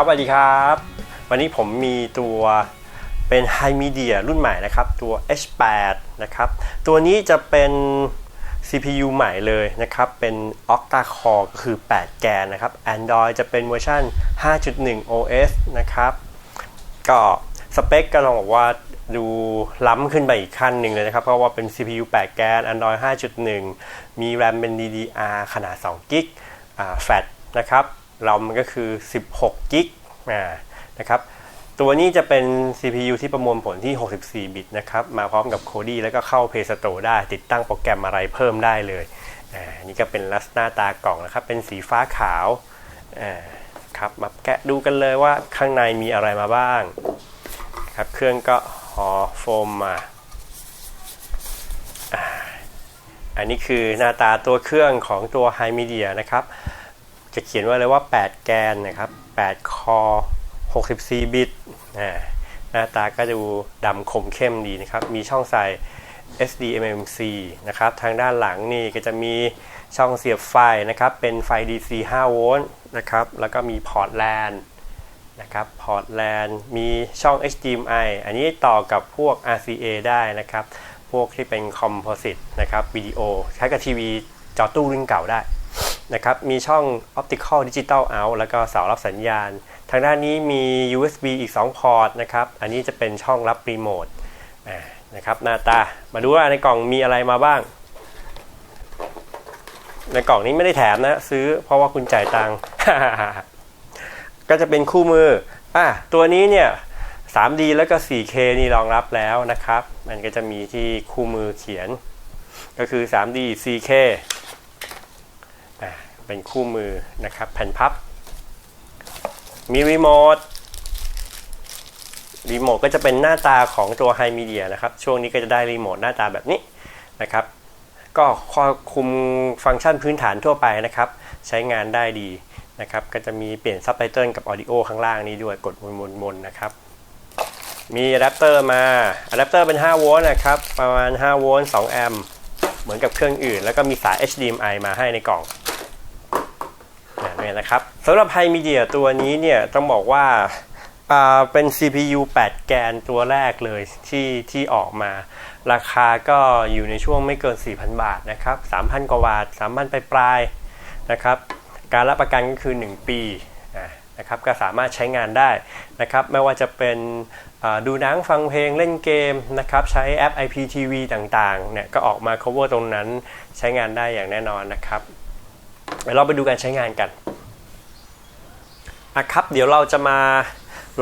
ครับสวัสดีครับ วันนี้ผมมีตัวเป็น High Media รุ่นใหม่นะครับ ตัว H8 นะครับ ตัวนี้จะเป็น CPU ใหม่เลยนะครับ เป็น Octa Core ก็คือ 8 แกนนะครับ Android จะเป็นเวอร์ชัน5.1 OS นะครับ ก็สเปคก็ลองบอกว่าดูล้ำขึ้นไปอีกขั้นหนึ่งเลยนะครับ เพราะว่าเป็น CPU 8 แกน Android 5.1 มี RAM เป็น DDR ขนาด2กิกแฟลชนะครับ ROM ก็คือ 16กิกนะครับตัวนี้จะเป็น CPU ที่ประมวลผลที่ 64 บิตนะครับ มาพร้อมกับโคดี้แล้วก็เข้า Play Store ได้ ติดตั้งโปรแกรมอะไรเพิ่มได้เลยอ่านี่ก็เป็นลักษณะตากล่องนะครับ เป็นสีฟ้าขาวอ่าครับมาแกะดูกันเลยว่าข้างในมีอะไรมาบ้างครับเครื่องก็ห่อโฟมมาอ่าอันนี้คือหน้าตาตัวเครื่องของตัว High Media นะครับ จะเขียนไว้เลยว่า 8 แกนนะครับ 8 คอ 64 บิตหน้าตาก็ดูดำคมเข้มดีนะครับ มีช่องใส่ SDMMC นะครับ ทางด้านหลังนี่ก็จะมีช่องเสียบไฟนะครับ เป็นไฟ DC 5 โวลต์นะครับ แล้วก็มีพอร์ต LAN นะครับ พอร์ต LAN มีช่อง HDMI อันนี้ต่อกับพวก RCA ได้นะครับ พวกที่เป็นคอมโพสิตนะครับ วิดีโอ ใช้กับทีวีจอตู้รุ่นเก่าได้ นะครับ มีช่อง Optical Digital Out แล้วก็เสารับสัญญาณ ทางด้านนี้มี USB อีก 2 พอร์ตนะครับ อันนี้จะเป็นช่องรับรีโมทนะครับหน้าตา มาดูว่าในกล่องมีอะไรมาบ้าง ในกล่องนี้ไม่ได้แถมนะ ซื้อเพราะว่าคุณจ่ายตังค์ ก็จะเป็นคู่มืออะตัวนี้เนี่ย 3D แล้วก็ 4K นี่รองรับแล้วนะครับ มันก็จะมีที่คู่มือเขียน ก็คือ 3D 4K เป็นคู่มือนะครับ แผ่นพับ มีรีโมทรีโมทก็จะเป็นหน้าตาของตัว High Media นะครับ ช่วงนี้ก็จะได้รีโมทหน้าตาแบบนี้นะครับ ก็ควบคุมฟังก์ชันพื้นฐานทั่วไปนะครับ ใช้งานได้ดีนะครับ ก็จะมีเปลี่ยนซับไตเติลกับออดิโอข้างล่างนี้ด้วยกดมนๆนะครับ มีอะแดปเตอร์มาอะแดปเตอร์เป็น 5 โวลต์นะครับ ประมาณ 5 โวลต์ 2 แอมป์ เหมือนกับเครื่องอื่น แล้วก็มีสาย HDMI มาให้ในกล่อง นี่นะครับสำหรับ High Media ตัวนี้เนี่ยต้องบอกว่าเป็น CPU 8 แกนตัวแรกเลยที่ที่ออกมา ราคาก็อยู่ในช่วงไม่เกิน 4,000 บาทนะครับ 3,000 กว่าบาท 3,000 ไปปลายนะครับ การรับประกันก็คือ 1 ปีนะครับ ก็สามารถใช้งานได้นะครับ ไม่ว่าจะเป็นดูหนังฟังเพลงเล่นเกมนะครับ ใช้แอป IPTV ต่างๆ เนี่ยก็ออกมา cover ตรงนั้นใช้งานได้อย่างแน่นอนนะครับ เดี๋ยวเราไปดูการใช้งานกันนะครับ เดี๋ยวเราจะมา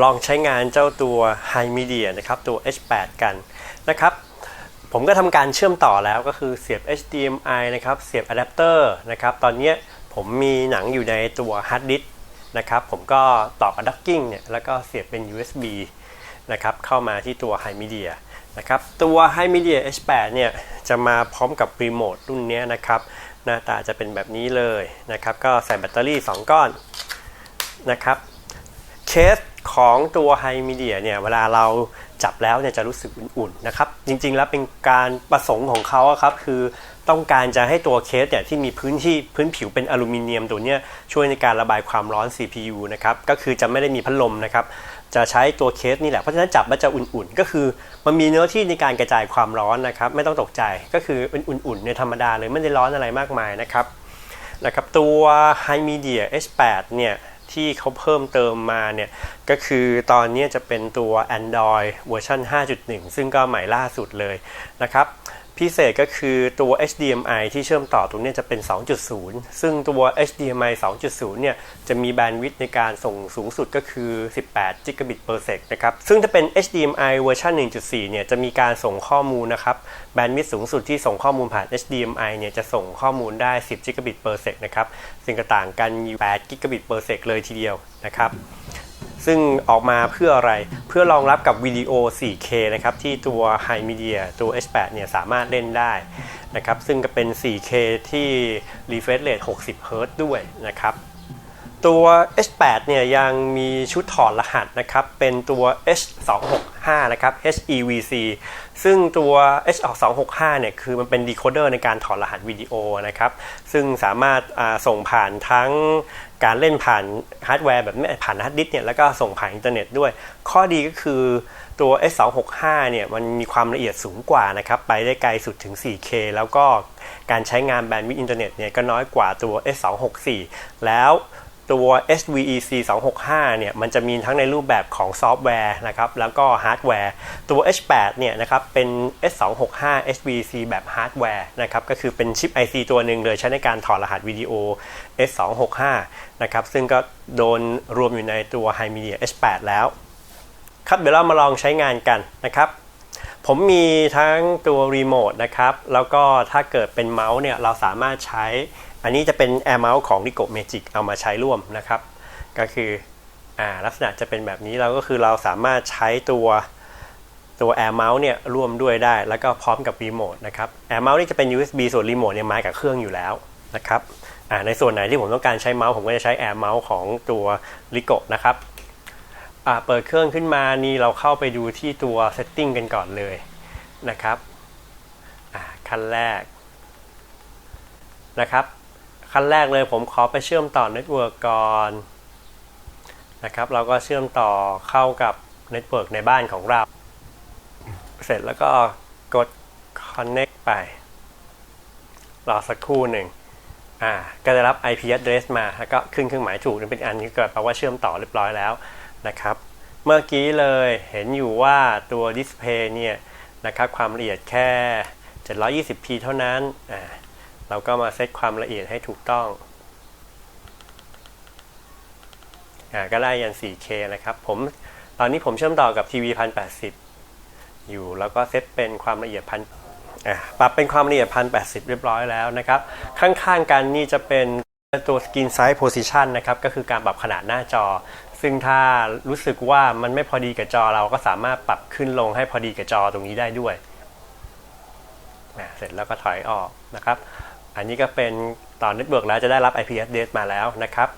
ลองใช้งานเจ้าตัว High Media นะครับ ตัว H8 กันนะครับ ผมก็ทำการเชื่อมต่อแล้วก็คือเสียบ HDMI นะครับ เสียบอะแดปเตอร์นะครับ ตอนนี้ผมมีหนังอยู่ในตัวฮาร์ดดิสนะครับ ผมก็ต่อกับด็อกกิ้งเนี่ย แล้วก็เสียบเป็น USB นะครับ เข้ามาที่ตัว High Media นะครับ ตัว High Media H8 เนี่ย จะมาพร้อมกับรีโมทรุ่นนี้นะครับ หน้าตาจะเป็นแบบนี้เลยนะครับ ก็ใส่แบตเตอรี่ 2 ก้อนนะครับเคสของตัว High Media เนี่ยเวลาเราจับแล้วเนี่ยจะรู้สึกอุ่นๆนะครับ จริงๆแล้วเป็นการประสงค์ของเขาครับคือต้องการจะให้ตัวเคสเนี่ยที่มีพื้นที่พื้นผิวเป็นอลูมิเนียมตัวเนี้ยช่วยในการระบายความร้อน CPU นะครับก็คือจะไม่ได้มีพัดลมนะครับ จะใช้ตัวเคสนี่แหละเพราะฉะนั้นจับมันจะอุ่นๆ ก็คือมันมีเนื้อที่ในการกระจายความร้อนนะครับ ไม่ต้องตกใจก็คือเป็นอุ่นๆในธรรมดาเลยไม่ได้ร้อนอะไรมากมายนะครับนะครับตัว High Media H8 เนี่ยที่เขาเพิ่มเติมมาเนี่ยก็คือตอนนี้จะเป็นตัว Android เวอร์ชัน5.1 ซึ่งก็ใหม่ล่าสุดเลยนะครับ พิเศษก็คือตัว HDMI ที่เชื่อมต่อตรงนี้จะเป็น 2.0 ซึ่งตัว HDMI 2.0 เนี่ย จะมีแบนด์วิดต์ในการส่งสูงสุดก็คือ 18 Gbit per sec นะครับ ซึ่งถ้าเป็น HDMI เวอร์ชัน1.4 เนี่ย จะมีการส่งข้อมูลนะครับ แบนด์วิดต์สูงสุดที่ส่งข้อมูลผ่าน HDMI เนี่ย จะส่งข้อมูลได้ 10 Gbit per sec นะครับ ซึ่งก็ต่างกันอยู่8 Gbit per sec เลยทีเดียวนะครับ ซึ่งออกมาเพื่ออะไร เพื่อรองรับกับวิดีโอ 4K นะครับ ที่ตัว High Media ตัว H8 เนี่ยสามารถเล่นได้นะครับ ซึ่งก็เป็น 4K ที่ refresh rate 60 Hz ด้วยนะครับ ตัว H8 เนี่ยยังมีชุดถอดรหัสนะครับ เป็นตัว H265 นะครับ HEVC ซึ่งตัว H265 เนี่ยคือมันเป็นดีโคเดอร์ในการถอดรหัสวิดีโอนะครับ ซึ่งสามารถส่งผ่านทั้ง การเล่นผ่านฮาร์ดแวร์แบบผ่านฮาร์ดดิสก์เนี่ยแล้วก็ส่งผ่านอินเทอร์เน็ตด้วย ข้อดีก็คือตัว S265 เนี่ยมันมีความละเอียดสูงกว่านะครับไปได้ไกลสุดถึง 4K แล้วก็การใช้งานแบนด์วิดต์อินเทอร์เน็ตเนี่ยก็น้อยกว่าตัว S264 แล้วตัว SVEC 265 เนี่ย มันจะมีทั้งในรูปแบบของซอฟต์แวร์นะครับ แล้วก็ฮาร์ดแวร์ ตัว H8 เนี่ยนะครับ เป็น S265 SVEC แบบฮาร์ดแวร์นะครับ ก็คือเป็นชิป IC ตัวหนึ่งเลยใช้ในการถอดรหัสวิดีโอ S265 นะครับ ซึ่งก็โดนรวมอยู่ในตัว High Media H8 แล้ว ครับเดี๋ยวเรามาลองใช้งานกันนะครับ ผมมีทั้งตัวรีโมทนะครับ แล้วก็ถ้าเกิดเป็นเมาส์เนี่ย เราสามารถใช้ อันนี้จะเป็น Air Mouse ของ r i c o Magic เอามาใช้ร่วมนะครับ ก็คืออลักษณะจะเป็นแบบนี้เราก็คือเราสามารถใช้ตัวตัว Air Mouse เนี่ยร่วมด้วยได้ แล้วก็พร้อมกับรีโมทนะครับ Air Mouse นี่จะเป็น USB ส่วนรีโมทเนี่ยมากับเครื่องอยู่แล้วนะครับ ในส่วนไหนที่ผมต้องการใช้เมาส์ผมก็จะใช้ Air Mouse ของตัว r i c o นะครับอ่าเปิดเครื่องขึ้นมานี่เราเข้าไปดูที่ตัว setting กันก่อนเลยนะครับอ่าขั้นแรกนะครับ ขั้นแรกเลยผมขอไปเชื่อมต่อเน็ตเวิร์กก่อนนะครับ เราก็เชื่อมต่อเข้ากับเน็ตเวิร์กในบ้านของเรา เสร็จแล้วก็กด connect ไป รอสักครู่หนึ่ง อ่าก็จะรับ IP address มาแล้วก็ขึ้นเครื่องหมายถูกนี่เป็นอันนี้เกิดแปลว่าเชื่อมต่อเรียบร้อยแล้วนะครับ เมื่อกี้เลยเห็นอยู่ว่าตัวดิสเพย์เนี่ยนะครับความละเอียดแค่ 720p เท่านั้นอ่าเราก็มาเซตความละเอียดให้ถูกต้องอ่าก็ได้ยัน 4K นะครับ ผมตอนนี้ผมเชื่อมต่อกับทีวี1080 อยู่แล้วก็เซตเป็นความละเอียดพัน ปรับเป็นความละเอียด1080 เรียบร้อยแล้วนะครับ ข้างๆกันนี่จะเป็นตัว Skin Size Position นะครับ ก็คือการปรับขนาดหน้าจอ ซึ่งถ้ารู้สึกว่ามันไม่พอดีกับจอเราก็สามารถปรับขึ้นลงให้พอดีกับจอตรงนี้ได้ด้วย เสร็จแล้วก็ถอยออกนะครับ อันนี้ก็เป็นต่อเน็ตเวิร์กแล้วจะได้รับ IP address มาแล้วนะครับ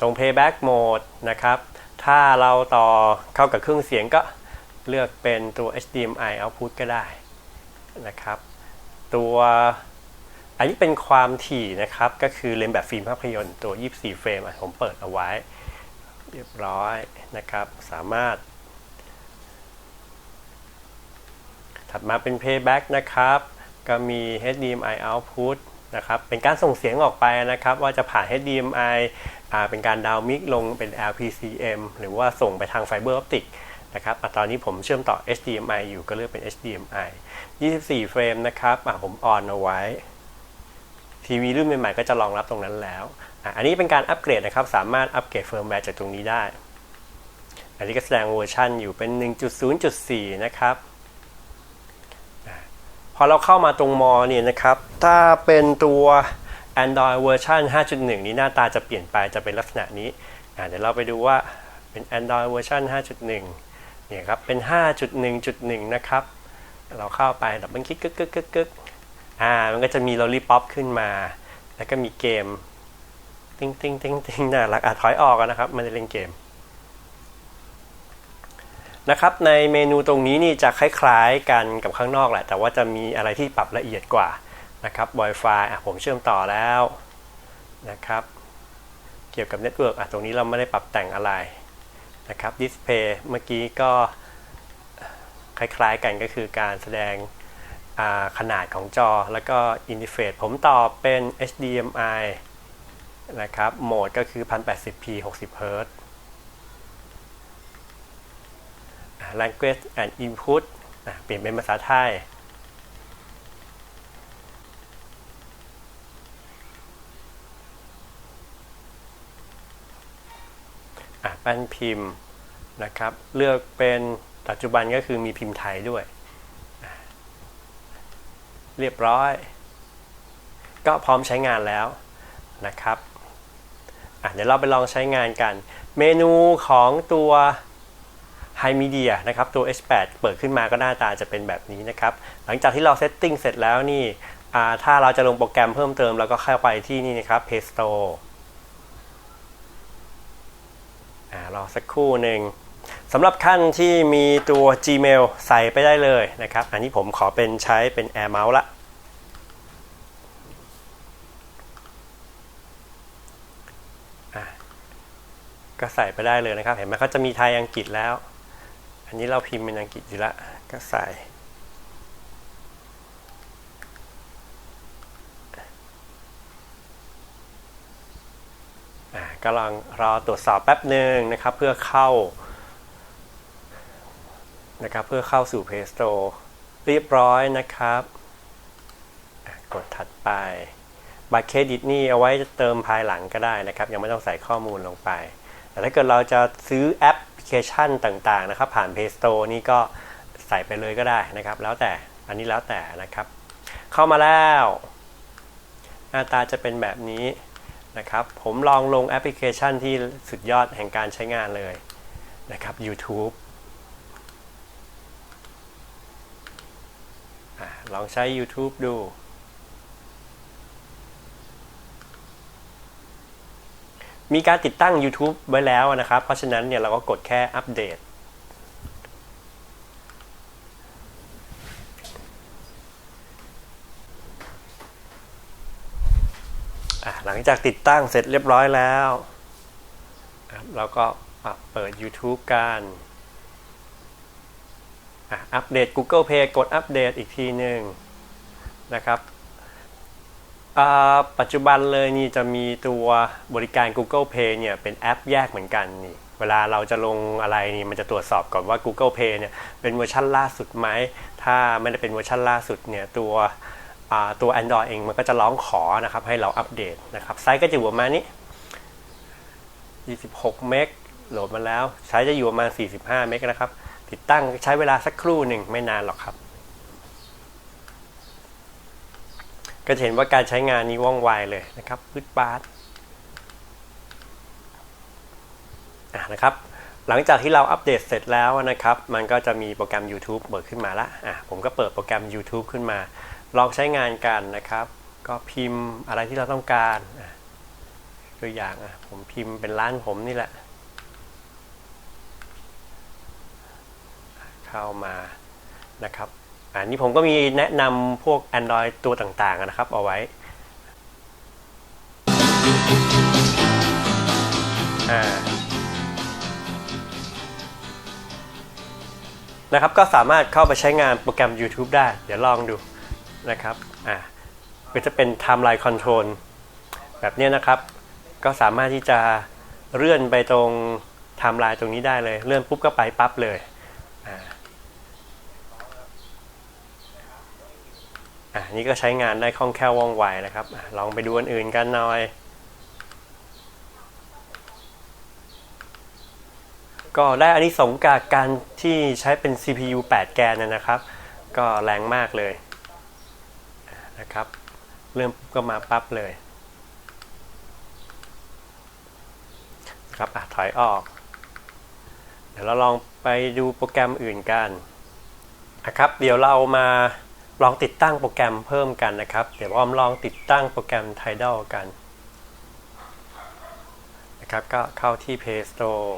ตรง playback mode นะครับ ถ้าเราต่อเข้ากับเครื่องเสียงก็เลือกเป็นตัว HDMI output ก็ได้ นะครับ ตัวอันนี้เป็นความถี่นะครับ ก็คือเลนแบบฟิล์มภาพยนตร์ตัว 24 เฟรมผมเปิดเอาไว้ เรียบร้อยนะครับ สามารถ ถัดมาเป็น playback นะครับ ก็มี HDMI output นะครับ เป็นการส่งเสียงออกไปนะครับ ว่าจะผ่าน HDMI เป็นการดาวมิกลงเป็น LPCM หรือว่าส่งไปทางไฟเบอร์ออปติกนะครับอ่ตอนนี้ผมเชื่อมต่อ HDMI อยู่ก็เลือกเป็น HDMI 24 เฟรมนะครับอะผมออนเอาไว้ ทีวีรุ่นใหม่ๆก็จะรองรับตรงนั้นแล้วอะอันนี้เป็นการอัปเกรดนะครับ สามารถอัปเกรดเฟิร์มแวร์จากตรงนี้ได้ อันนี้ก็แสดงเวอร์ชันอยู่เป็น 1.0.4 นะครับพอเราเข้ามาตรงมอเนี่ยนะครับ ถ้าเป็นตัว Android เวอร์ชัน5.1 นี้หน้าตาจะเปลี่ยนไปจะเป็นลักษณะนี้ เดี๋ยวเราไปดูว่าเป็น Android เวอร์ชัน5.1 เนี่ยครับ เป็น 5.1.1 นะครับ เราเข้าไปดับเบิลคลิกกึกกึกกึกกึกอ่า มันก็จะมี Lollipop ขึ้นมา แล้วก็มีเกม ติ้งติ้งติ้งติ้งน่ารักอะถอยออกนะครับ มันจะเล่นเกม นะครับ ในเมนูตรงนี้นี่จะคล้ายๆกันกับข้างนอกแหละ แต่ว่าจะมีอะไรที่ปรับละเอียดกว่านะครับ Wi-Fi อะผมเชื่อมต่อแล้วนะครับ เกี่ยวกับเน็ตเวิร์กอะตรงนี้เราไม่ได้ปรับแต่งอะไรนะครับดิสเพย์เมื่อกี้ก็ คล้ายๆกันก็คือการแสดงขนาดของจอ แล้วก็อินดิเฟซผมตอบเป็น HDMI นะครับ โหมดก็คือ 1080p 60 Hz language and input เปลี่ยนเป็นภาษาไทยแป้นพิมพ์นะครับ เลือกเป็น ปัจจุบันก็คือมีพิมพ์ไทยด้วย เรียบร้อย ก็พร้อมใช้งานแล้วนะครับเดี๋ยวเราไปลองใช้งานกัน เมนูของตัว High Media นะครับตัว H8 เปิดขึ้นมาก็หน้าตาจะเป็นแบบนี้นะครับ หลังจากที่เราเซตติ้งเสร็จแล้วนี่ถ้าเราจะลงโปรแกรมเพิ่มเติมเราก็เข้าไปที่นี่นะครับ Play Store รอสักครู่หนึ่ง สำหรับขั้นที่มีตัว Gmail ใส่ไปได้เลยนะครับ อันนี้ผมขอเป็นใช้เป็น Air Mouse ละก็ใส่ไปได้เลยนะครับ เห็นไหมเขาจะมีไทยอังกฤษแล้ว อันนี้เราพิมพ์เป็นอังกฤษอยู่ล้วก็ใส่ก็ลองรอตรวจสอบแป๊บหนึ่งนะครับ เพื่อเข้า นะครับเพื่อเข้าสู่ Play Store เรียบร้อยนะครับ กดถัดไป บัตรเครดิตนี่เอาไว้เติมภายหลังก็ได้นะครับ ยังไม่ต้องใส่ข้อมูลลงไป แต่ถ้าเกิดเราจะซื้อแอปพลิเคชันต่างๆนะครับ ผ่าน Play Store นี่ก็ใส่ไปเลยก็ได้นะครับ แล้วแต่อันนี้แล้วแต่นะครับ เข้ามาแล้ว หน้าตาจะเป็นแบบนี้นะครับ ผมลองลงแอปพลิเคชันที่สุดยอดแห่งการใช้งานเลยนะครับ YouTube อะ ลองใช้ YouTube ดู มีการติดตั้ง YouTube ไว้แล้วนะครับ เพราะฉะนั้นเนี่ยเราก็กดแค่อัปเดต หลังจากติดตั้งเสร็จเรียบร้อยแล้ว เราก็เปิด YouTube กัน อัปเดต Google Play กดอัปเดตอีกทีหนึ่งนะครับปัจจุบันเลยนี่จะมีตัวบริการ Google Play เนี่ยเป็นแอปแยกเหมือนกันนี่เวลาเราจะลงอะไรนี่มันจะตรวจสอบก่อนว่า Google Play เนี่ยเป็นเวอร์ชันล่าสุดไหม ถ้าไม่ได้เป็นเวอร์ชันล่าสุดเนี่ยตัวตัว Android เองมันก็จะร้องขอนะครับให้เราอัปเดตนะครับไซส์ก็จะอยู่ประมาณนี้ 26 เมกโหลดมาแล้ว ใช้จะอยู่ประมาณ 45 เมกนะครับ ติดตั้งใช้เวลาสักครู่หนึ่งไม่นานหรอกครับ ก็จะเห็นว่าการใช้งานนี้ว่องไวเลยนะครับพืดปาดอะนะครับ หลังจากที่เราอัปเดตเสร็จแล้วนะครับ มันก็จะมีโปรแกรม YouTube เปิดขึ้นมาละอะผมก็เปิดโปรแกรม YouTube ขึ้นมา ลองใช้งานกันนะครับ ก็พิมพ์อะไรที่เราต้องการตัวอย่างอะผมพิมพ์เป็นร้านผมนี่แหละ เข้ามานะครับอันนี้ผมก็มีแนะนำพวก Android ตัวต่างๆนะครับ เอาไว้นะครับก็สามารถเข้าไปใช้งานโปรแกรม YouTube ได้ เดี๋ยวลองดูนะครับอ่าก็จะเป็น Timeline Control แบบนี้นะครับ ก็สามารถที่จะเลื่อนไปตรงไทม์ไลน์ตรงนี้ได้เลย เลื่อนปุ๊บก็ไปปั๊บเลยอ่า อะนี่ก็ใช้งานได้คล่องแคล่วว่องไวนะครับอลองไปดูอันอื่นกันหน่อย ก็ได้อันนี้สงส์จากการที่ใช้เป็น CPU 8 แกนนะครับ ก็แรงมากเลยนะครับ เริ่มก็มาปั๊บเลยครับอะถอยออก เดี๋ยวเราลองไปดูโปรแกรมอื่นกันนะครับ เดี๋ยวเรามา ลองติดตั้งโปรแกรมเพิ่มกันนะครับ เดี๋ยวออมลองติดตั้งโปรแกรม Tidal กันนะครับก็เข้าที่ Play Store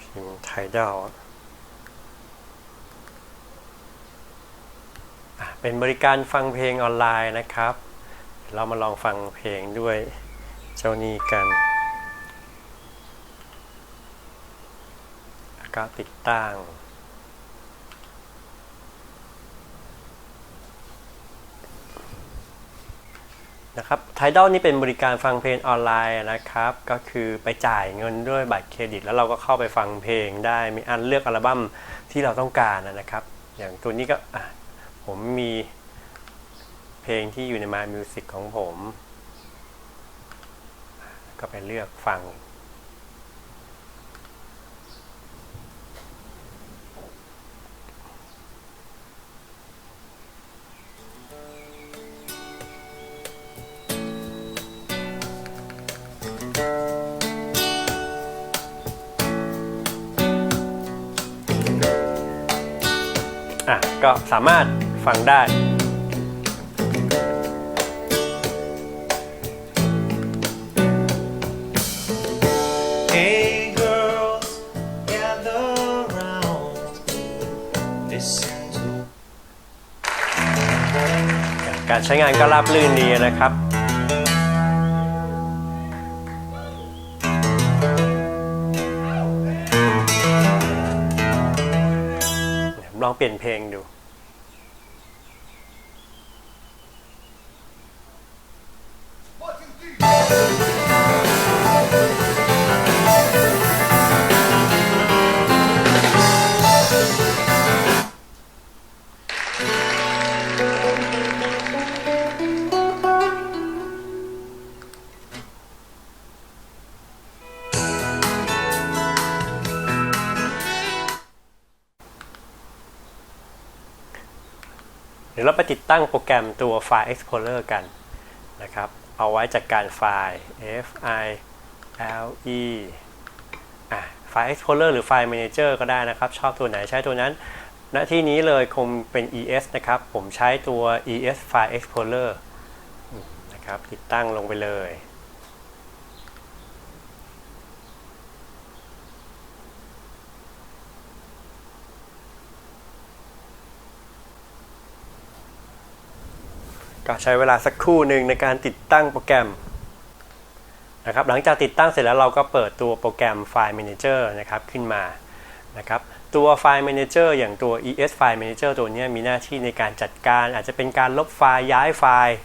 พิมพ์ Tidal เป็นบริการฟังเพลงออนไลน์นะครับ เรามาลองฟังเพลงด้วยเจ้านี้กัน ก็ติดตั้ง นะครับไทดอลนี่เป็นบริการฟังเพลงออนไลน์นะครับ ก็คือไปจ่ายเงินด้วยบัตรเครดิต แล้วเราก็เข้าไปฟังเพลงได้มีอันเลือกอัลบั้มที่เราต้องการนะครับ อย่างตัวนี้ก็ผมมีเพลงที่อยู่ใน My Music ของผม ก็ไปเลือกฟัง ก็สามารถฟังได้ Hey girls, gather round. Listen to ใช้งานก็ราบรื่นดีนะครับ ลองเปลี่ยนเพลงดู ติดตั้งโปรแกรมตัวไฟล์ Explorer กันนะครับ เอาไว้จัดการไฟล์ F I L E อะไฟล์ Explorer หรือไฟล์ Manager ก็ได้นะครับ ชอบตัวไหนใช้ตัวนั้น ณ ที่นี้เลยคงเป็น ES นะครับ ผมใช้ตัว ES File Explorer นะครับ ติดตั้งลงไปเลย ก็ใช้เวลาสักครู่หนึ่งในการติดตั้งโปรแกรมนะครับหลังจากติดตั้งเสร็จแล้วเราก็เปิดตัวโปรแกรมไฟล์ Manager นะครับขึ้นมานะครับตัวไฟล์ Manager อย่างตัว ES File Manager ตัวนี้มีหน้าที่ในการจัดการ อาจจะเป็นการลบไฟล์ย้ายไฟล์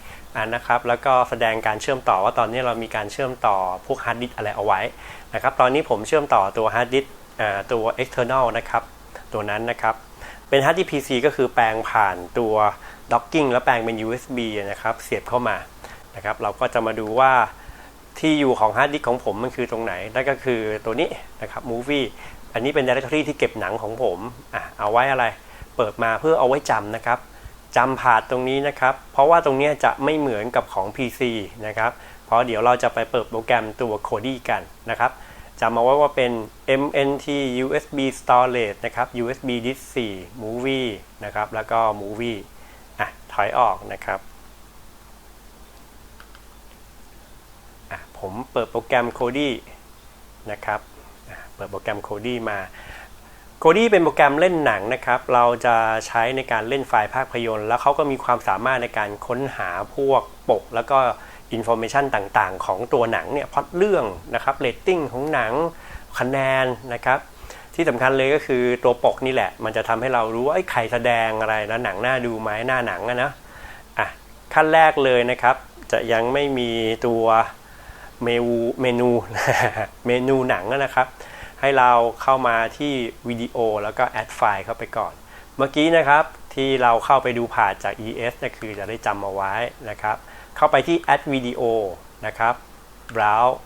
นะครับแล้วก็แสดงการเชื่อมต่อว่าตอนนี้เรามีการเชื่อมต่อพวกฮาร์ดดิสอะไรเอาไว้นะครับตอนนี้ผมเชื่อมต่อตัวฮาร์ดดิสตัว external นะครับตัวนั้นนะครับเป็นฮาร์ดดิส PC ก็คือแปลงผ่านตัว docking แล้วแปลงเป็น USB นะครับเสียบเข้ามานะครับเราก็จะมาดูว่าที่อยู่ของฮาร์ดดิสก์ของผมมันคือตรงไหน นั่นก็คือตัวนี้นะครับ movie อันนี้เป็น directory ที่เก็บหนังของผมอะเอาไว้อะไร เปิดมาเพื่อเอาไว้จำนะครับจำผ่านตรงนี้นะครับ เพราะว่าตรงนี้จะไม่เหมือนกับของ PC นะครับ เพราะเดี๋ยวเราจะไปเปิดโปรแกรมตัว Kodi กันนะครับจำมาไว้ว่าเป็น MNT USB storage นะครับ USB disk 4 movie นะครับ แล้วก็ movie อ่ ถอยออกนะครับ ผมเปิดโปรแกรม Kodi นะครับ เปิดโปรแกรม Kodi มา Kodi เป็นโปรแกรมเล่นหนังนะครับ เราจะใช้ในการเล่นไฟล์ภาพยนตร์ แล้วเขาก็มีความสามารถในการค้นหาพวกปก แล้วก็อินโฟ a t ชันต่างๆ ของตัวหนังเนี่ยพล็อตเรื่องนะครับเรตติ้งของหนังคะแนนนะครับ ที่สำคัญเลยก็คือตัวปกนี่แหละ มันจะทำให้เรารู้ว่าไอ้ใครแสดงอะไรแล้วหนังน่าดูไหมหน้าหนังอะนะอะขั้นแรกเลยนะครับ จะยังไม่มีตัวเมนูเมนูเมนูหนังนะครับ ให้เราเข้ามาที่วิดีโอแล้วก็แอดไฟล์เข้าไปก่อน เมื่อกี้นะครับที่เราเข้าไปดูผ่านจาก ES ก็คือจะได้จำเอาไว้นะครับ เข้าไปที่ add video นะครับ browse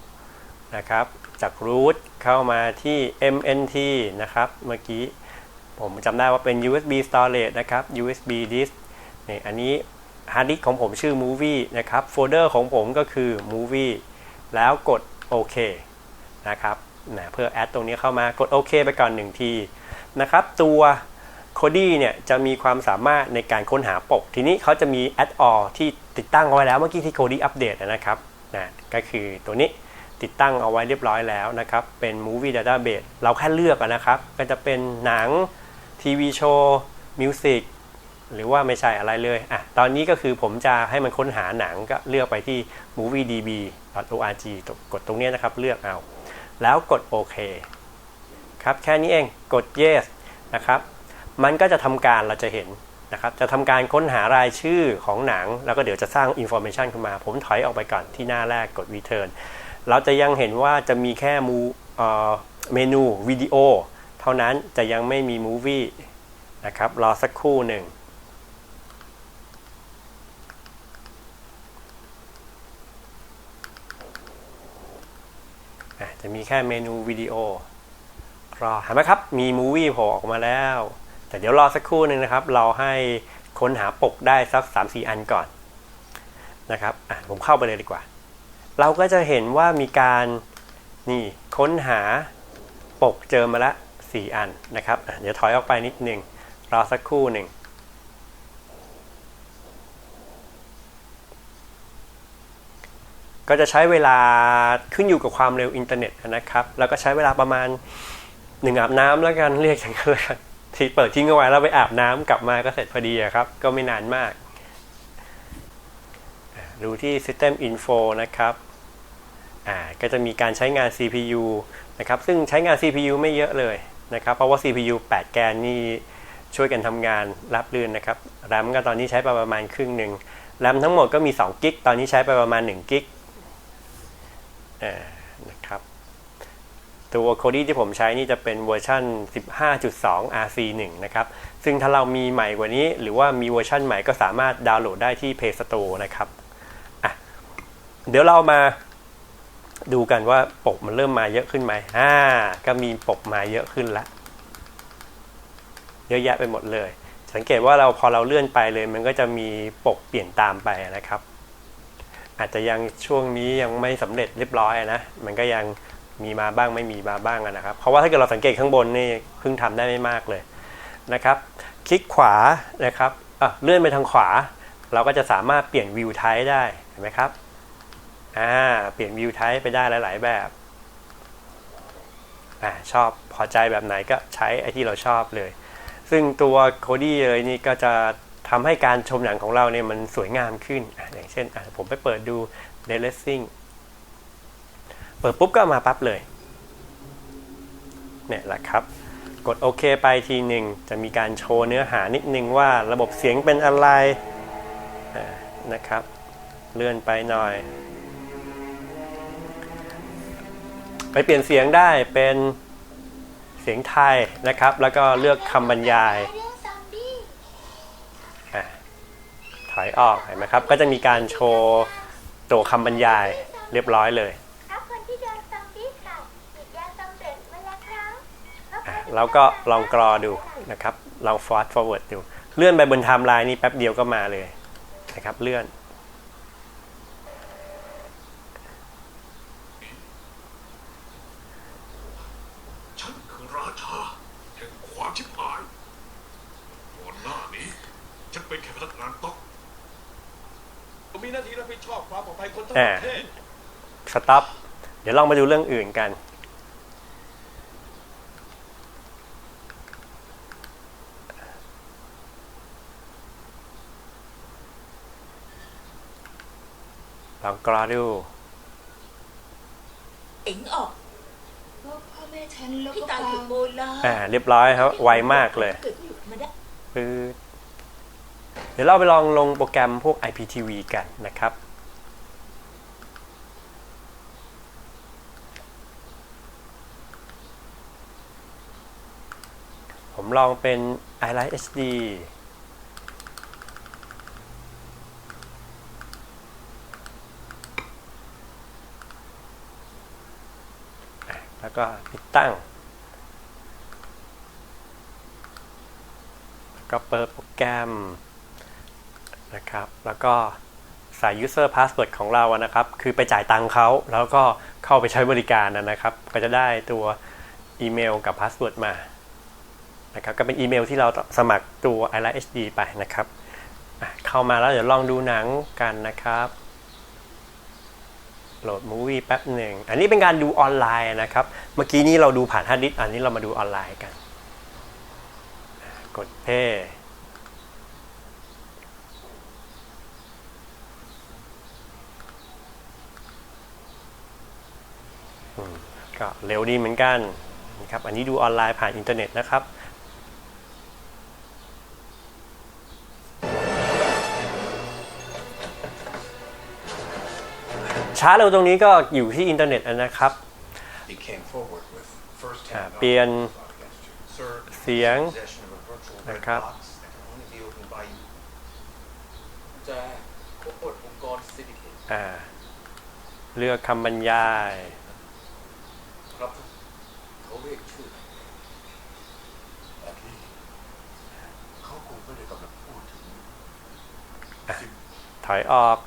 นะครับ จาก root เข้ามาที่ MNT นะครับ เมื่อกี้ผมจำได้ว่าเป็น USB storage นะครับ USB disk นี่อันนี้ hard disk ของผมชื่อ movie นะครับ โฟลเดอร์ของผมก็คือ movie แล้วกดโอเคนะครับนะเพื่อแอดตรงนี้เข้ามากดโอเคไปก่อนหนึ่งทีนะครับ ตัว Kodi เนี่ยจะมีความสามารถในการค้นหาปก ทีนี้เขาจะมี add all ที่ติดตั้งเอาไว้แล้วเมื่อกี้ที่ Kodi อัปเดตนะครับนะก็คือตัวนี้ ติดตั้งเอาไว้เรียบร้อยแล้วนะครับ เป็น Movie Database เราแค่เลือกนะครับ ก็จะเป็นหนังทีวีโชว์มิวสิกหรือว่าไม่ใช่อะไรเลยอะตอนนี้ก็คือผมจะให้มันค้นหาหนังก็เลือกไปที่ moviedb.org กดตรงนี้นะครับเลือกเอา แล้วกดโอเคครับแค่นี้เองกด yes นะครับมันก็จะทำการเราจะเห็นนะครับจะทำการค้นหารายชื่อของหนัง แล้วก็เดี๋ยวจะสร้าง information ขึ้นมา ผมถอยออกไปก่อนที่หน้าแรกกด return เราจะยังเห็นว่าจะมีแค่มูเมนูวิดีโอ เท่านั้นจะยังไม่มี movie นะครับรอสักครู่หนึ่งจะมีแค่เมนูวิดีโอรอเห็นไหมครับ มีมูวี่โผล่ออกมาแล้ว แต่เดี๋ยวรอสักครู่หนึ่งนะครับ เราให้ค้นหาปกได้สัก 3-4 อันก่อนนะครับผมเข้าไปเลยดีกว่า เราก็จะเห็นว่ามีการนี่ค้นหาปกเจอมาละ4อันนะครับ เดี๋ยวถอยออกไปนิดหนึ่งรอสักครู่หนึ่งก็จะใช้เวลาขึ้นอยู่กับความเร็วอินเทอร์เน็ตนะครับ แล้วก็ใช้เวลาประมาณหนึ่งอาบน้ำแล้วกันเรียกอย่างนั้นแล้วกันที่เปิดทิ้งเอาไว้แล้วไปอาบน้ำกลับมาก็เสร็จพอดีครับ ก็ไม่นานมาก ดูที่ System Info นะครับ อ่าก็จะมีการใช้งาน CPU นะครับซึ่งใช้งาน CPU ไม่เยอะเลยนะครับเพราะว่า CPU 8 แกนนี่ช่วยกันทำงานรับรื่นนะครับ RAM ก็ตอนนี้ใช้ไปประมาณครึ่งหนึ่ง RAM ทั้งหมดก็มี2กิกตอนนี้ใช้ไปประมาณ1กิกนะครับตัวโคดี้ที่ผมใช้นี่จะเป็นเวอร์ชัน15.2 RC1 นะครับ ซึ่งถ้าเรามีใหม่กว่านี้ หรือว่ามีเวอร์ชันใหม่ก็สามารถดาวน์โหลดได้ที่ Play Store นะครับ เดี๋ยวเรามา ดูกันว่าปกมันเริ่มมาเยอะขึ้นไหมอ่า ก็มีปกมาเยอะขึ้นละ เยอะแยะไปหมดเลย สังเกตว่าเราพอเราเลื่อนไปเลย มันก็จะมีปกเปลี่ยนตามไปนะครับ อาจจะยังช่วงนี้ยังไม่สำเร็จเรียบร้อยนะ มันก็ยังมีมาบ้างไม่มีมาบ้างนะครับ เพราะว่าถ้าเกิดเราสังเกตข้างบนนี่เพิ่งทำได้ไม่มากเลยนะครับ คลิกขวานะครับเลื่อนไปทางขวา เราก็จะสามารถเปลี่ยนวิวไทป์ได้เห็นไหมครับ อ่า เปลี่ยนวิวไทป์ไปได้หลาย ๆ แบบอ่าชอบพอใจแบบไหนก็ใช้ไอที่เราชอบเลย ซึ่งตัวโคดี้เลยนี่ก็จะทำให้การชมหนังของเราเนี่ยมันสวยงามขึ้น อย่างเช่นผมไปเปิดดู d e l e s s i n g เปิดปุ๊บก็มาปั๊บเลย เนี่ยแหละครับ กดโอเคไปทีหนึ่งจะมีการโชว์เนื้อหานิดนึงว่าระบบเสียงเป็นอะไรนะครับ เลื่อนไปหน่อย ไปเปลี่ยนเสียงได้เป็นเสียงไทยนะครับ แล้วก็เลือกคำบรรยายเรื่องซอมบี้อะถอยออกเห็นไหมครับ ก็จะมีการโชว์ตัวคำบรรยายเรียบร้อยเลยถ้าคนที่โดนซอมบี้กัดติดยาสำเร็จมาแล้วครับอะแล้วก็ลองกรอดูนะครับ ลอง fast forward ดู เลื่อนไปบนไทม์ไลน์นี่แป๊บเดียวก็มาเลยนะครับ เลื่อนฉันคือราชาแห่งความชิบหายก่อนหน้านี้ ฉันเป็นแค่พนักงานต๊อก ผมมีหน้าที่รับผิด ชอบความปลอดภัยคนทั้งอ่าประเทศสต็อปเดี๋ยวลองมาดูเรื่องอื่นกันลองกรอดูเอ็งออกก็พ่อแม่ฉันแล้วพี่ก็ตายฟาถูงกโบราณอ่าเรียบร้อยครับ ไวมากเลยเกิดอยู่มาได้ปื๊ดเดี๋ยวเราไปลองลงโปรแกรมพวก IPTV กันนะครับ ผมลองเป็น iLight HD แล้วก็ติดตั้งก็เปิดโปรแกรมนะครับ แล้วก็ใส่ user password ของเราอะนะครับ คือไปจ่ายตังค์เขา แล้วก็เข้าไปใช้บริการนะนะครับ ก็จะได้ตัวอีเมลกับ password มา นะครับก็เป็นอีเมลที่เราสมัครตัว i l i h d ไปนะครับ เข้ามาแล้วเดี๋ยวลองดูหนังกันนะครับโหลดมูวี่แป๊บหนึ่ง อันนี้เป็นการดูออนไลน์นะครับ เมื่อกี้นี้เราดูผ่านฮาร์ดดิสอันนี้เรามาดูออนไลน์กัน กดเพย์ก็เร็วดีเหมือนกันนะครับ อันนี้ดูออนไลน์ผ่านอินเทอร์เน็ตนะครับ ช้าเร็วตรงนี้ก็อยู่ที่อินเทอร์เน็ตนะครับ He came forward with first-hand เปลี่ยน knowledge against you. Sir, เสียง possession of a virtual red นะครับ box that can only be opened by you. จะพบกฎองค์กรซิลิเคตอ่าเลือกคำบรรยายครับเขาเรียกชื่อแ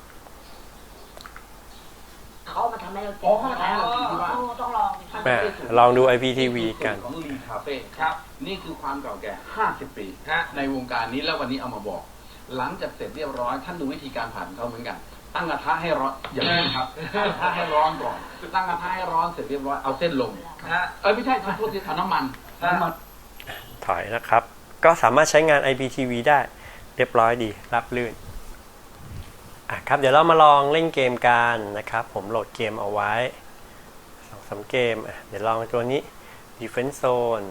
ต่ที่เขาคงไม่ได้กำลังพูดถึงถอยออกเขามาทำให้เราเจ็บต้องลองแม่ลองดู IPTV กัน ของลีคาเฟ่ครับนี่คือความเก่าแก่ 50 ปีฮะในวงการนี้แล้ววันนี้เอามาบอก หลังจากเสร็จเรียบร้อยท่านดูวิธีการผัดของเขาเหมือนกัน ตั้งกระทะให้ร้อนอย่าลืมครับตั้งกระทะให้ร้อนก่อน ตั้งกระทะให้ร้อนเสร็จเรียบร้อยเอาเส้นลงฮะเออไม่ใช่ทำโทษทีเอาน้ำมันน้ำมัน ถอยนะครับ ก็สามารถใช้งาน IPTV ได้ เรียบร้อยดีรับลื่นอะ ครับเดี๋ยวเรามาลองเล่นเกมกันนะครับ ผมโหลดเกมเอาไว้สองสาเกมเดี๋ยวลองตัวนี้ Defense Zone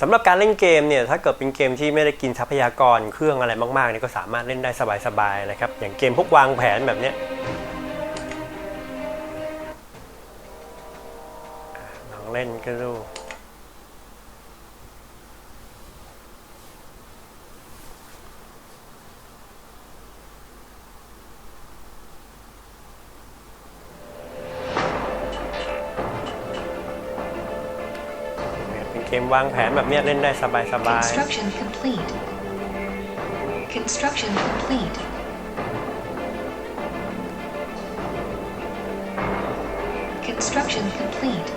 สำหรับการเล่นเกมเนี่ยถ้าเกิดเป็นเกมที่ไม่ได้กินทรัพยากรเครื่องอะไรมากๆเนี่ยก็สามารถเล่นได้สบายๆนะครับ อย่างเกมพวกวางแผนแบบเนี้ยลองเล่นกันดู มวางแผนแบบเนี้ยเล่นได้สบาย Construction complete. Construction complete. Construction complete.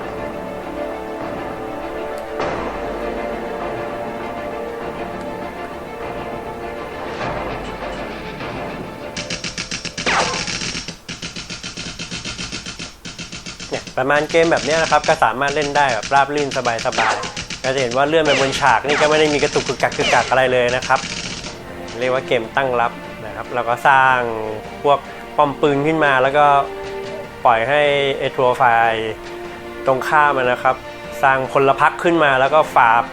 ๆเนี่ยประมาณเกมแบบเนี้ยนะครับก็สามารถเล่นได้แบบราบรื่นสบายๆ ก็จะเห็นว่าเลื่อนไปบนฉากนี่ก็ไม่ได้มีกระตุกกึกกักกึกกักอะไรเลยนะครับ เรียกว่าเกมตั้งรับนะครับเราก็สร้างพวกป้อมปืนขึ้นมาแล้วก็ปล่อยให้เอทัวไฟตรงข้ามมันะครับ สร้างพลพรรคขึ้นมาแล้วก็ฝาบ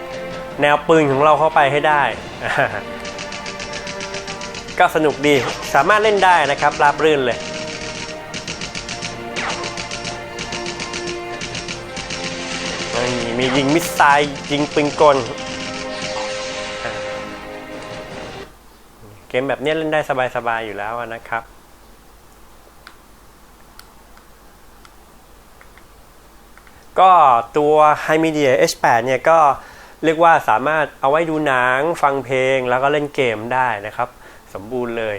แนวปืนของเราเข้าไปให้ได้ ก็สนุกดีสามารถเล่นได้นะครับราบรื่นเลย มียิงมิสไซล์ยิงปืนกล เกมแบบนี้เล่นได้สบาย ๆ อยู่แล้วนะครับก็ตัว High Media H8 เนี่ยก็เรียกว่าสามารถเอาไว้ดูหนังฟังเพลงแล้วก็เล่นเกมได้นะครับ สมบูรณ์เลย